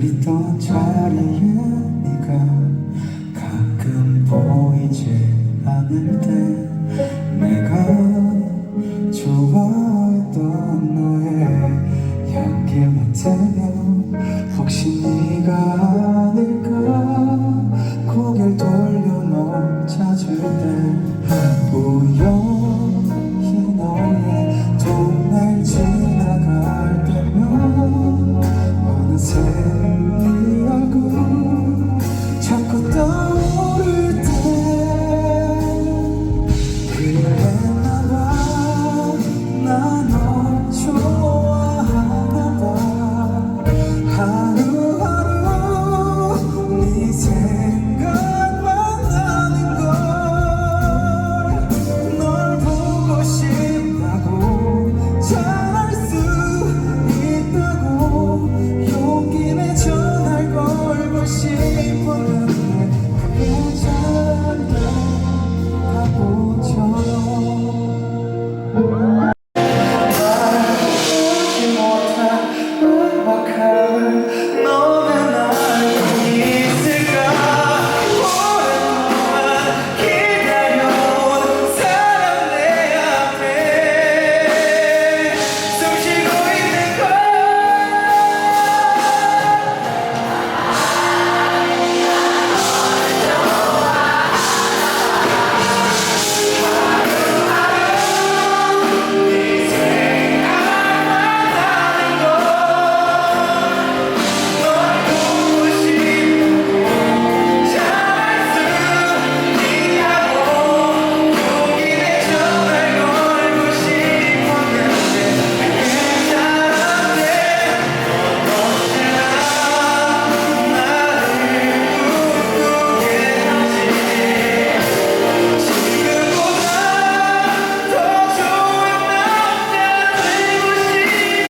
널 있던 자리에 네가 가끔 보이지 않을 때 내가 좋아했던 너의 향기 맡으면 혹시 네가 아닐까? 고개를 돌려 너 찾을 때 우연히 너의 동네 지나갈 때면 어느새